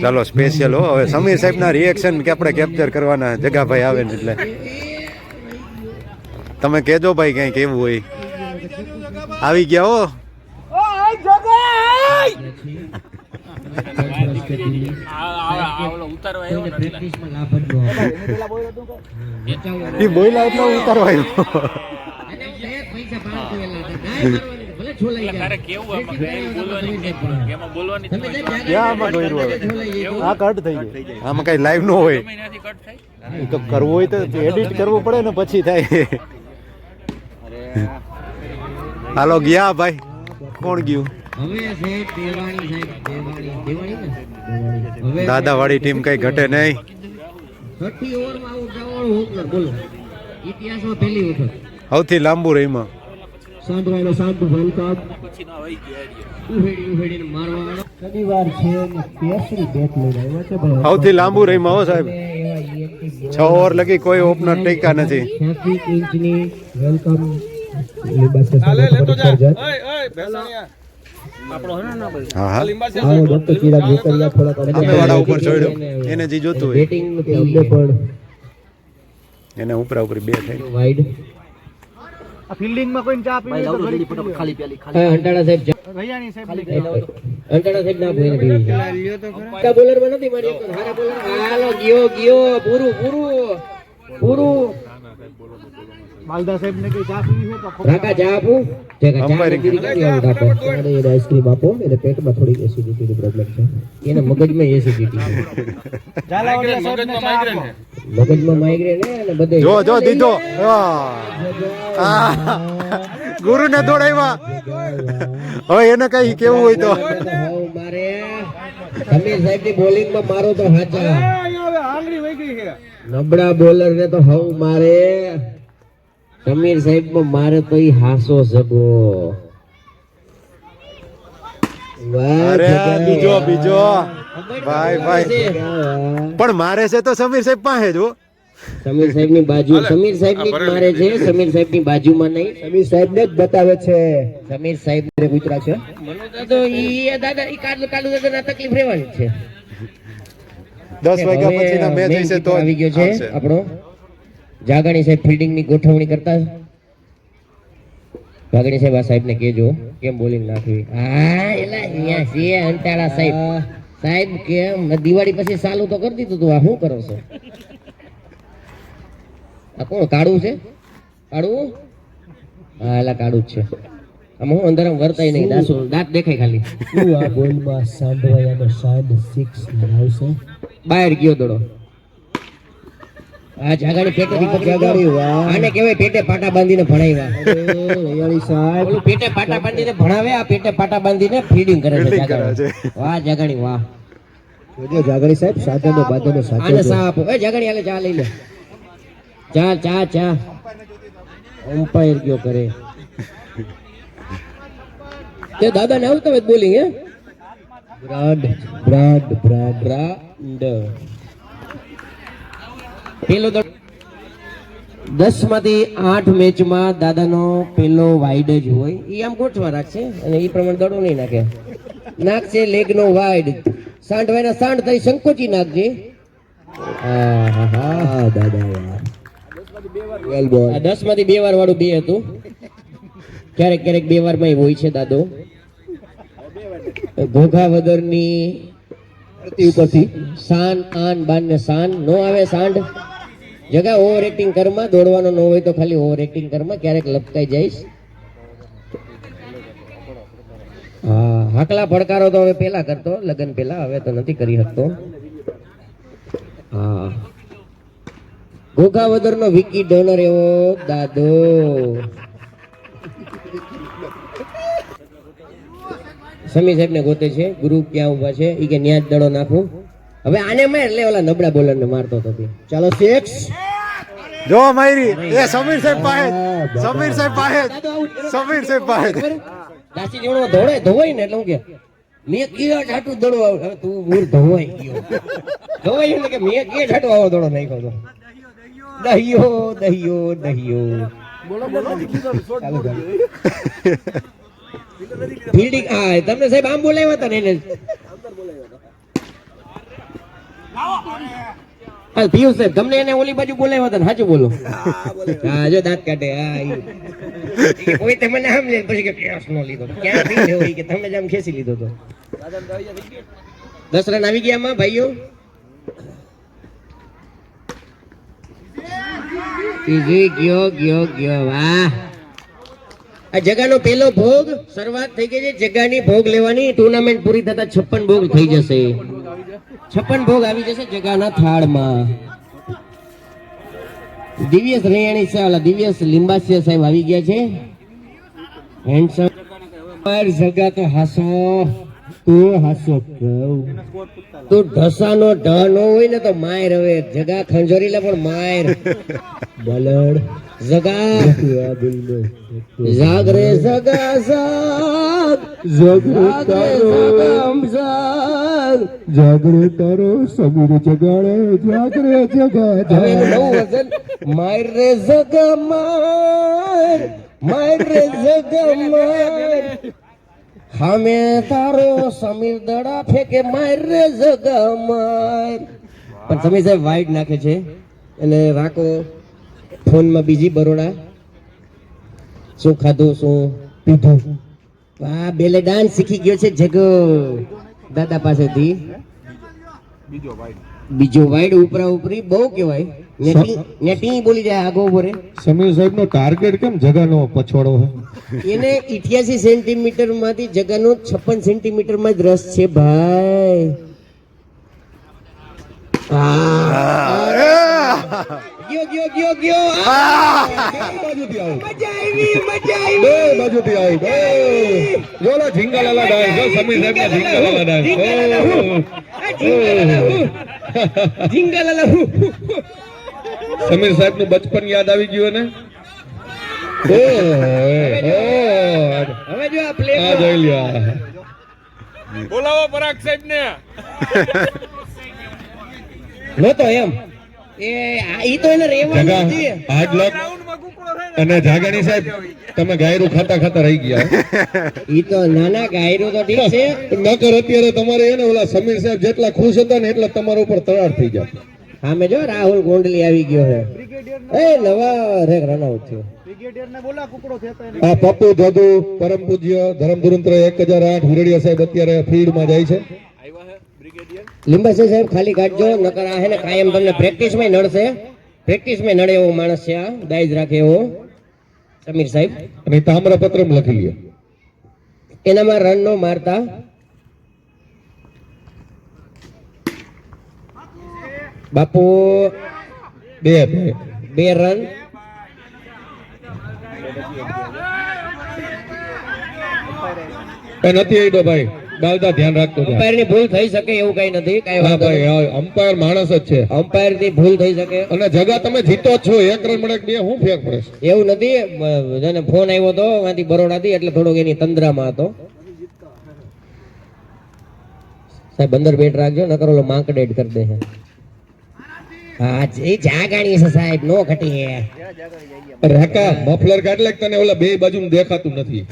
ચાલો સ્પેશિયલ હો. હવે સમીર સાહેબના રિએક્શન કે આપણે કેપ્ચર કરવાના. જગાભાઈ આવે ને એટલે. તમે કેજો ભાઈ કઈ કેવું હોય. આવી ગયા હો. એ બોયલા એટલે ઉતારવા આવ્યો. આ કટ થઈ ગયું આમાં કઈ લાઈવ ન હોય? તો કરવું હોય તો એડિટ કરવું પડે ને પછી થાય. હાલો ગયા ભાઈ. કોણ ગયું? દાદા વાળી ટીમ કઈ ઘટે નહીં. છઠ્ઠી ઓવરમાં આઉટ બોલો. ઇતિહાસમાં પહેલી વખત. સૌથી લાંબુ રહીમાં. આવી ઉહેડી ઉહેડીને મારવાનો. શનિવાર છે ને કેસરી બેટ લઈ આવ્યો છે ભાઈ. સૌથી લાંબુ રહીમાં હો સાહેબ. છ ઓવર લગી કોઈ ઓપનર ટેકા નથી. 86 ઇંચની વેલકમ. લીંબાસે લેતો જા. હા હા આવો ડોક્ટર ચિરાગ વેકરિયા થોડાક સામેવાળા ઉપર છોડ્યો એને જે માં કોઈ બેટિંગ અમને પણ એને ઉપરા ઉપરી બે થઈ વાઇડ હા, અંટાળા સાહેબ અંટાળા સાહેબ ના ભૂલે પીવી નથી મારી હારા બોલર હાલો ગયો ગયો પૂરું પૂરું પૂરું રાકા ચા આપું કે ચા. નથી કરી આવું આપો? આઈસ્ક્રીમ આપો એને પેટમાં થોડી એસિડિટીની પ્રોબ્લેમ છે. એને મગજમાં એસિડિટી છે. મગજમાં માઇગ્રેન અને બધે જો જો દીધો. ગુરુ ને દોડાવ્યા. હવે એને કઈ કેવું હોય તો. મારે સમીર સાહેબની બોલિંગમાં મારો તો હાચા. નબળા બોલર ને તો હવ મારે સમીર સાહેબ મારે તો ઈ હાસો સગો અરે બીજો બીજો. ભાઈ ભાઈ. પણ મારે છે તો સમીર સાહેબ પાસે જો સમીર સાહેબની બાજુ સમીર સાહેબની મારે છે સમીર સાહેબની બાજુમાં નહીં. સમીર સાહેબ ને જ બતાવે છે. સમીર સાહેબ ને કૂતરા છે. મને ઈ દાદા ઈ કાલુ કાલુ દાદા ના તકલીફ રહેવાની છે. દસ વાગ્યા પછી ના મેચ હશે તો આવી ગયો છે આપણો. જાગણી સાહેબ ફિલ્ડિંગની ગોઠવણી કરતા જાગણી સાહેબ આ સાહેબ ને કેજો કેમ બોલિંગ નાખવી હા એલા અહીંયા છે અંટાળા સાહેબ. સાહેબ કેમ? દિવાળી પછી ચાલુ તો કરી દીધું તું. આ શું કરો છો? આ કોણ કાળું છે? કાળું? હા એલા કાળું જ છે. આમાં હું અંદર વર્તાય નહીં દાસો દાંત દેખાય ખાલી. આ બોલમાં સાંડવાઈ અને સાંડ સિક્સ આવશે બહાર ગયો દડો. આ જાગાડી પેટે દીપક જાગાડી આને કેવાય પેટે પાટા બાંધીને ભણાવ્યા. રયાળી સાહેબ. ઓલું પેટે પાટા બાંધીને ભણાવે આ પેટે પાટા બાંધીને ફીડિંગ કરે છે જાગાડી વાહ જાગાડી વાહ. જોજો જાગડી સાહેબ સાધનો બાધનો આને સાચો સા આપો. એ જાગાડી ચા લઈ લે. ચા ચા ચા. અમ્પાયર કયો કરે. તે દાદા ને આવતા હોય બોલિંગ હે? Brand brand brand. બ્રાન્ડ. પેલો દડો દસમાંથી આઠ મેચમાં દાદાનો પેલો વાઇડ જ હોય. એ આમ ગોઠવા રાખશે અને એ પ્રમાણે દડો નહીં નાખે. નાખશે લેગ નો વાઇડ સાંઠ વાયના સાંઠ થઈ સંકોચી નાખજે. દસમાંથી બે વાર વાળું બે હતું. ક્યારેક ક્યારેક બે વારમાં હોય છે દાદો. ઘોઘાવદરની ઉપરથી. સાન આન બાન ને સાન. નો આવે સાંડ જગા ઓવર એક્ટિંગ કરમાં, દોડવાનો ન હોય તો ખાલી ઓવર એક્ટિંગ કરમાં ક્યારેક લપકાઈ જઈશ. હા, હાકલા પડકારો તો હવે પેલા કરતો, લગન પેલા, હવે તો નથી કરી શકતો. હા. ઘોઘાવદર નો વિકી ડોનર એવો દાદો. સમી સાહેબ ને ગોતે છે, ગુરુ ક્યાં ઊભા છે? એ કે ન્યાજ દડો નાખું. હવે આને મેં એટલે ઓલા નબળા બોલર ને મારતો હતો ચાલો સિક્સ જો માયરી એ સમીર સાહેબ પાસે સમીર સાહેબ પાસે સમીર સાહેબ પાસે જ. દાસી જેવડો ધોળે ધોવાય ને એટલે હું કે મેં કીધા છાટું દોડો હવે તું મૂળ ધોવાઈ ગયો. ધોવાઈ એટલે કે મેં કે છાટું આવો દડો નાખ્યો તો. દહિયો દહિયો દહિયો. ફિલ્ડિંગ હા તમને સાહેબ આમ બોલાવ્યા હતા ને એને હા પીયુ સાહેબ તમને એને ઓલી બાજુ બોલાવ્યા હતા સાચું બોલો. હા જો દાંત કાઢે હા કોઈ તે આમ લે પછી કે પ્યાસ નો લીધો ક્યાંથી લેવો ઈ કે તમે જ આમ ખેંચી લીધો તો. દસ રન આવી ગયા માં ભાઈઓ? ઈ ગયો ગયો ગયો વાહ. આ જગાનો પહેલો ભોગ શરૂઆત થઈ ગઈ છે જગાની ભોગ લેવાની ટુર્નામેન્ટ પૂરી થતા છપ્પન ભોગ થઈ જશે. છપ્પન ભોગ આવી જશે જગાના થાળમાં. દિવ્યસ રૈયાણી સાહેબ દિવ્યસ લિંબાસિયા સાહેબ આવી ગયા છે. હેન્ડસમ પર જગા તો હાસો તું હાસો તું ઢસાનો ઢ નો હોય ને તો માયર હવે જગા ખંજોરી લે પણ માયર. બલડ. જગા. જાગ રે જગા જાગ. જાગરે તારો સમીર જગાડે જાગરે જગા માર રે જગા માર માર રે જગા માર હામે તારો સમીર દડા ફેંકે માર રે જગા માર પણ સમીર સાહેબ વાઈટ નાખે છે એટલે રાખો. ફોનમાં બીજી બરોડા. શું ખાધું શું પીધું? વાહ બેલે ડાન્સ શીખી ગયો છે જગો. દાદા પાસેથી. બીજો વાઈડ ઉપરા ઉપરી બહુ કહેવાય. નેટી નેટી બોલી જાય આગો બોરે સમીર સાહેબ નો ટાર્ગેટ કેમ? જગાનો પછવાડો એને 88 સેન્ટીમીટરમાંથી જગાનો 56 સેન્ટીમીટરમાં જ રસ છે ભાઈ. આ. ગયો ગયો ગયો ગયો. આ. મજા આવી મજા આવી. બાજુથી આવી. બે. જોલા ઝીંગાલાલા ડાન્સ. જો સમીર સાહેબ ના ઝીંગાલાલા ડાન્સ આ ઝીંગાલાલા હું. ઝીંગાલાલા સમીર સાહેબનું બચપન યાદ આવી ગયું ને હવે જો આ પ્લે જોઈ લ્યો. બોલાવો પરાગ સાહેબ ને નતો એમ. અને જાગાણી સાહેબ તમે ગાયરું ખાતા ખાતા રહી ગયા. ઈ તો નાના ગાયરો તો ઠીક છે. નકર અત્યારે તમારે એને ઓલા સમીર સાહેબ જેટલા ખુશ હતા ને એટલા તમારા ઉપર તરાર થઈ જાય સામે જો રાહુલ ગોંડલી આવી ગયો છે. એ નવા રેક રનઆઉટ થયો. આ પપ્પુ ધોધુ પરમ પૂજ્ય ધરમ ધુરંતર એક હજાર આઠ વિરડિયા સાહેબ અત્યારે ફીલ્ડમાં જાય છે. લીંબાસી સાહેબ ખાલી કાઢજો નકર આ હે ને કાયમ તમને પ્રેક્ટિસમાં નડશે. પ્રેક્ટિસમાં નડે એવો માણસ છે આ. દાઈજ રાખે એવો. સમીર સાહેબ. અને તામ્રપત્રમ લખી લ્યો. એનામાં રન નો મારતા. બાપુ બે બે રન. કઈ નથી આઈડો ભાઈ. ડાલતા ધ્યાન રાખતો અમ્પાયરની ભૂલ થઈ શકે એવું કઈ નથી કઈ હા વાંધો ભાઈ અમ્પાયર માણસ જ છે. અમ્પાયરથી ભૂલ થઈ શકે. અને જગા તમે જીતો જ છો એક રન મળે કે બે હું ફેર પડે છે? એવું નથી બ- જેને ફોન આવ્યો હતો માંથી બરોડા થી એટલે થોડોક એની તંદ્રામાં હતો. સાહેબ અંદર બેટ રાખજો નકર ઓલો માંકડેડ કરી દે છે હા એ જાગાણી છે સાહેબ નો ઘટી હે. રાકા મફલર કાઢ તને ઓલા બે બાજુ દેખાતું નથી.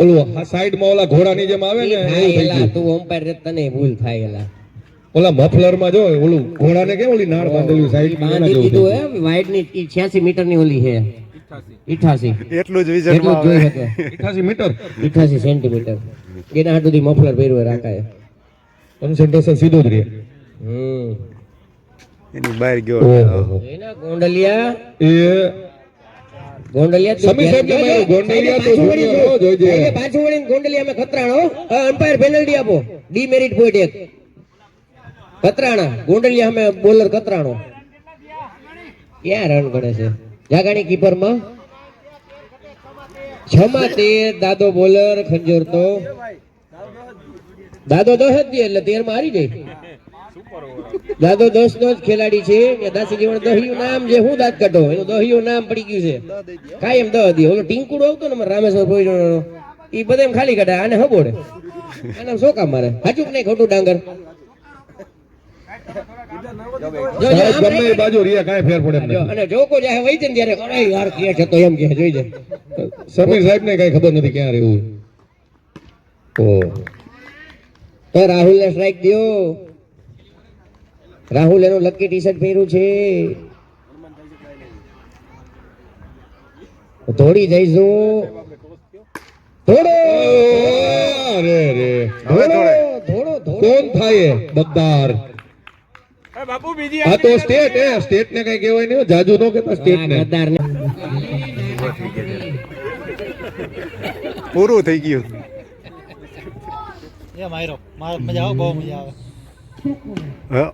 ઓલું સાઈડમાં ઓલા ઘોડાની જેમ આવે ને હા, એલા તું અમ્પાયર રે તને ભૂલ થાય એલા. ઓલા મફલરમાં જો ઓલું ઘોડાને કેમ ઓલી નાળ બાંધેલી સાઈડ બાંધી દીધું હે વાઇડની 86 મીટરની ઓલી છે. 88 એટલું જ વિઝનમાં આવે. શકે 88 મીટર? 88 સેન્ટીમીટર. એના સુધી મફલર પહેર્યું રાખાય. કોન્સન્ટ્રેશન સીધું જ રહે. હમ. એની બહાર ગયો. એના ગોંડલિયા. એ ગોંડલિયા સાહેબ ને. ગોંડલિયા તો પાછું વળી જુનિયર હો, જોઈજે. એટલે પાછું વળીને ગોંડલિયા અમે ખતરાણો. અમ્પાયર પેનલ્ટી આપો. ડી મેરિટ પોઈન્ટ એક. કતરાણા ગોંડલિયા અમે બોલર ખતરાણો. ક્યાં રન ગણે છે? જાગાણી કીપરમાં છમા તેર દાદો બોલર ખંજોર તો. દાદો જ દે એટલે તેરમાં હારી જાય દાદો દસ નો જ ખેલાડી છે કે દાસી જીવન દહિયું નામ જે હું દાંત કાઢો એનું દહિયું નામ પડી ગયું છે. કાયમ દહ દી ઓલો ટીંકુડો આવતો ને રામેશ્વર ભોજનો એ બધા એમ ખાલી કાઢે આને હબોડે. આને શું કામ મારે. હાચું કે નહીં ખોટું ડાંગર? સમીર સાહેબ ને કઈ ખબર નથી ક્યાં રહેવું. રાહુલ ને સ્ટ્રાઇક દો રાહુલ એનું લકી ટી શર્ટ પહેર્યું છે. દોડી જઈશું. થોડો અરે રે થોડો થોડો કોણ થાય એ? બબ્બાર આ તો સ્ટેટ હે સ્ટેટ ને કઈ કહેવાય નહીં. જાજુ નો કેતા સ્ટેટ ને ને. પૂરું થઈ ગયું. એ માયરો માર મજા આવે બહુ મજા આવે. હા